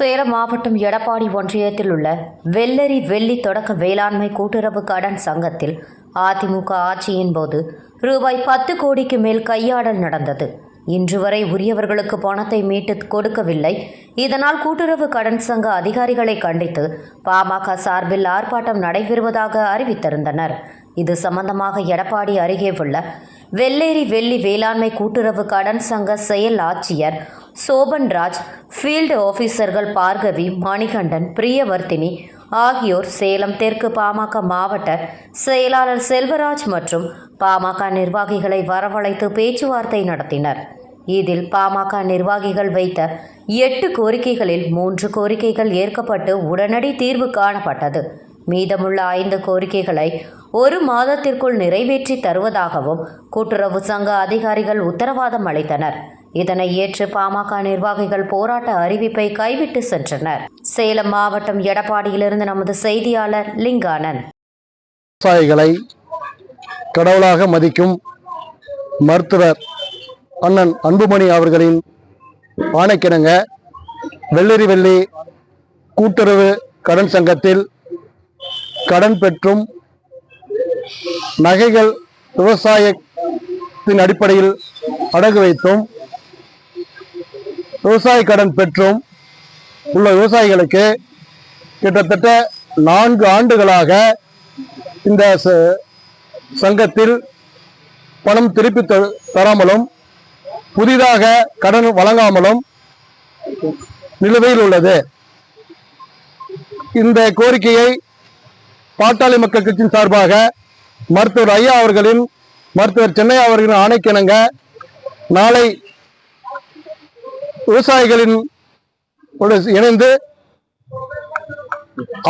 சேலம் மாவட்டம் எடப்பாடி ஒன்றியத்தில் உள்ள வெள்ளரி வெள்ளி தொடக்க வேளாண்மை கூட்டுறவு கடன் சங்கத்தில் அதிமுக ஆட்சியின் போது ரூபாய் பத்து கோடிக்கு மேல் கையாடல் நடந்தது. இன்று வரை உரியவர்களுக்கு பணத்தை மீட்டு கொடுக்கவில்லை. இதனால் கூட்டுறவு கடன் சங்க அதிகாரிகளை கண்டித்து பாமக சார்பில் ஆர்ப்பாட்டம் நடைபெறுவதாக அறிவித்திருந்தனர். இது சம்பந்தமாக எடப்பாடி அருகே உள்ள வெள்ளேரி வெள்ளி வேளாண்மை கூட்டுறவு கடன் சங்க செயல் ஆட்சியர் சோபன்ராஜ் ஃபீல்டு ஆஃபீஸர்கள் பார்கவி மணிகண்டன் பிரியவர்த்தினி ஆகியோர் சேலம் தெற்கு பாமக மாவட்ட செயலாளர் செல்வராஜ் மற்றும் பாமக நிர்வாகிகளை வரவழைத்து பேச்சுவார்த்தை நடத்தினர். இதில் பாமக நிர்வாகிகள் வைத்த எட்டு கோரிக்கைகளில் மூன்று கோரிக்கைகள் ஏற்கப்பட்டு உடனடி தீர்வு காணப்பட்டது. மீதமுள்ள ஐந்து கோரிக்கைகளை ஒரு மாதத்திற்குள் நிறைவேற்றி தருவதாகவும் கூட்டுறவு சங்க அதிகாரிகள் உத்தரவாதம் அளித்தனர். இதனை ஏற்று பாமக நிர்வாகிகள் போராட்ட அறிவிப்பை கைவிட்டு சென்றனர். சேலம் மாவட்டம் எடப்பாடியிலிருந்து நமது செய்தியாளர் லிங்கானன். விவசாயிகளை கடவுளாக மதிக்கும் மருத்துவர் அண்ணன் அன்புமணி அவர்களின் ஆணைக்கிணங்க வெள்ளரி வெள்ளி கூட்டுறவு கடன் சங்கத்தில் கடன் பெற்றும் நகைகள் விவசாயத்தின் அடிப்படையில் அடகு வைத்தும் விவசாய கடன் பெற்றும் உள்ள விவசாயிகளுக்கு கிட்டத்தட்ட நான்கு ஆண்டுகளாக இந்த சங்கத்தில் பணம் திருப்பி தராமலும் புதிதாக கடன் வழங்காமலும் நிலுவையில் உள்ளது. இந்த கோரிக்கையை பாட்டாளி மக்கள் கட்சியின் சார்பாக மருத்துவர் ஐயா அவர்களின் மருத்துவர் சென்னை அவர்களின் ஆணைக்கிணங்க நாளை விவசாயிகளின் இணைந்து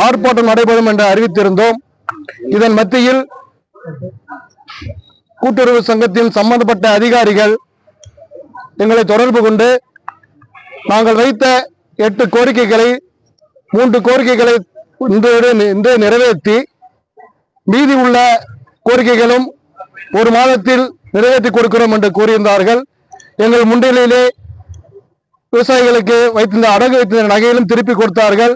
ஆர்ப்பாட்டம் நடைபெறும் என்று அறிவித்திருந்தோம். இதன் மத்தியில் கூட்டுறவு சங்கத்தின் சம்பந்தப்பட்ட அதிகாரிகள் எங்களை தொடர்பு கொண்டு நாங்கள் வைத்த எட்டு கோரிக்கைகளை மூன்று கோரிக்கைகளை இன்று நிறைவேற்றி மீதி உள்ள கோரிக்கைகளும் ஒரு மாதத்தில் நிறைவேற்றி கொடுக்கிறோம் என்று கூறியிருந்தார்கள். எங்கள் முன்னிலையிலே விவசாயிகளுக்கு வைத்திருந்த அடகு வைத்திருந்த நகையிலும் திருப்பி கொடுத்தார்கள்.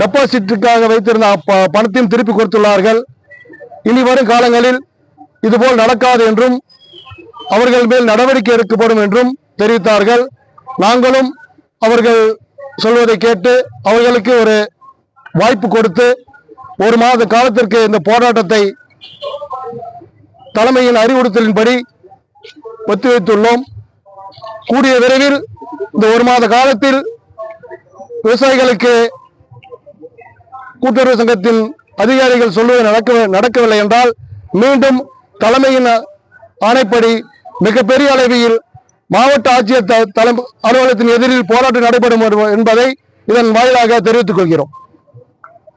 டெபாசிட்டுக்காக வைத்திருந்த பணத்தையும் திருப்பி கொடுத்துள்ளார்கள். இனி வரும் காலங்களில் இதுபோல் நடக்காது என்றும் அவர்கள் மேல் நடவடிக்கை எடுக்கப்படும் என்றும் தெரிவித்தார்கள். நாங்களும் அவர்கள் சொல்வதை கேட்டு அவர்களுக்கு ஒரு வாய்ப்பு கொடுத்து ஒரு மாத காலத்திற்கு இந்த போராட்டத்தை தலைமையின் அறிவுறுத்தலின்படி ஒத்திவைத்துள்ளோம். கூடிய விரைவில் இந்த ஒரு மாத காலத்தில் விவசாயிகளுக்கு கூட்டுறவு சங்கத்தின் அதிகாரிகள் சொல்வது நடக்க நடக்கவில்லை என்றால் மீண்டும் தலைமையின் ஆணைப்படி மிகப்பெரிய அளவில் மாவட்ட ஆட்சியர் தலை அலுவலகத்தின் எதிரில் போராட்டம் நடைபெறும் என்பதை இதன் வாயிலாக தெரிவித்துக் கொள்கிறோம்.